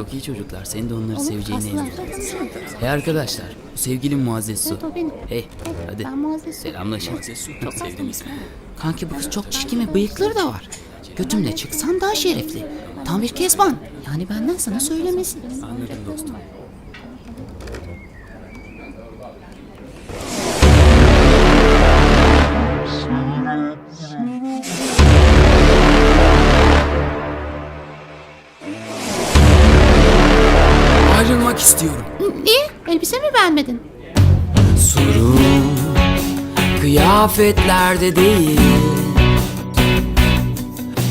Çok iyi çocuklar. Senin de onları seveceğine Aslı. eminim. Hey arkadaşlar. Bu sevgilim Muazzez Su. Evet o benim. Hey hadi. Ben Muazzez Su. Selamlaşın. Çok sevdim ismini. Kanki bu kız çok çirkin ve bıyıkları da var. Götümle çıksan daha şerefli. Tam bir kezban. Yani benden sana söylemesi. Anladım dostum. İstiyorum. Niye? Elbise mi beğenmedin? Sorun kıyafetlerde değil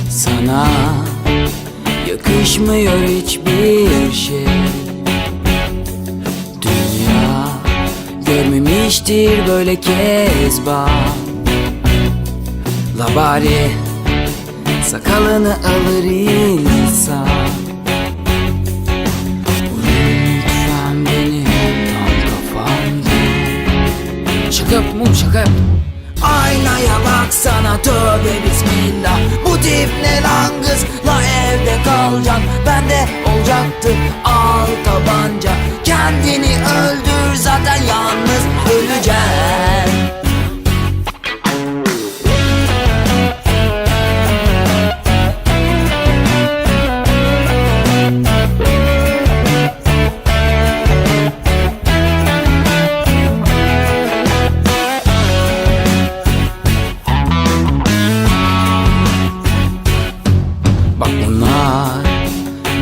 Sana yakışmıyor hiçbir şey Dünya görmemiştir böyle kezban La bari sakalını alır insan yaptım Aynaya baksana tövbe bismillah. Bu tip ne lan kız? La evde kalacaksın Bende olacaktı al tabanca Kendini öldür zaten yalnız öleceksin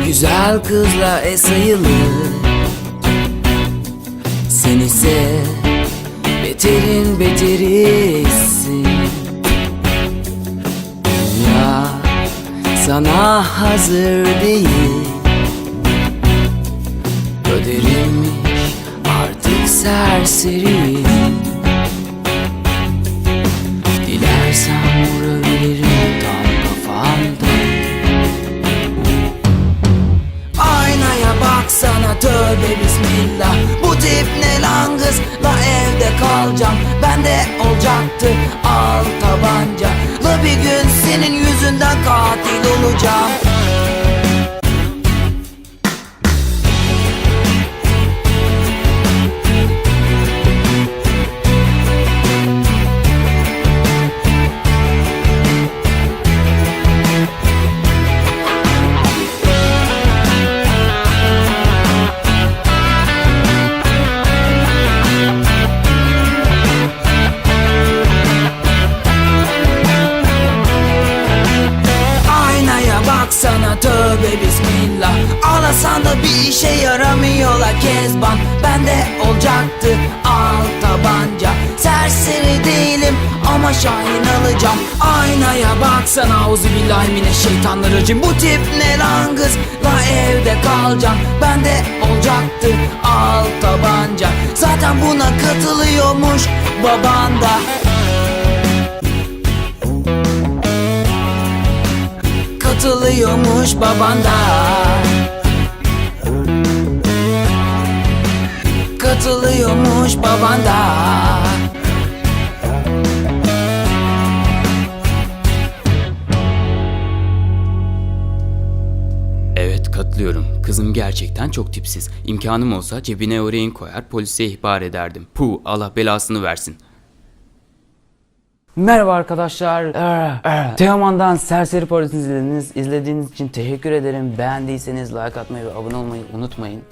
güzel kızla e sayılır. Sen ise beterin beterisin. Dünya sana hazır değil. Kaderimmiş artık serseri Olacaktı. Al tabanca La bir gün senin yüzünden katil olacağım tövbe bismillah. Ağlasan da bir işe yaramıyor la kezban Bende olacaktı al tabanca. Serseri değilim ama şahin alacağım. Aynaya baksana Euzubillahimineşşeytanirracim Bu tip ne lan kız? La evde kalacaksın Bende olacaktı al tabanca. Zaten buna katılıyormuş baban da katılıyormuş babanda Katılıyormuş babanda Evet katılıyorum. Kızım gerçekten çok tipsiz. İmkanım olsa cebine oraya koyar polise ihbar ederdim. Puh Allah belasını versin. Merhaba arkadaşlar. Ee, Teoman'dan Serseri Polis'i izlediniz. İzlediğiniz için teşekkür ederim. Beğendiyseniz like atmayı ve abone olmayı unutmayın.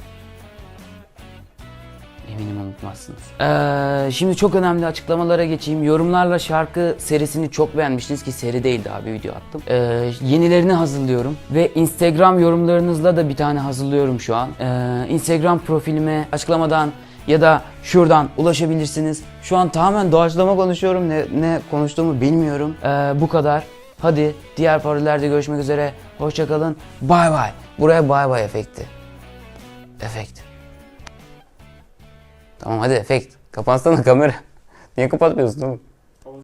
Eminim unutmazsınız. Ee, şimdi çok önemli açıklamalara geçeyim. Yorumlarla şarkı serisini çok beğenmiştiniz ki seri değildi abi video attım. Ee, yenilerini hazırlıyorum ve Instagram yorumlarınızla da bir tane hazırlıyorum şu an. Ee, Instagram profilime açıklamadan ya da şuradan ulaşabilirsiniz. Şu an tamamen doğaçlama konuşuyorum. Ne, ne konuştuğumu bilmiyorum. Ee, bu kadar. Hadi diğer parolerde görüşmek üzere. Hoşçakalın. Bay bay. Buraya bay bay efekti. Efekt. Tamam hadi efekt. Kapatsana kamera. Niye kapatmıyorsun oğlum?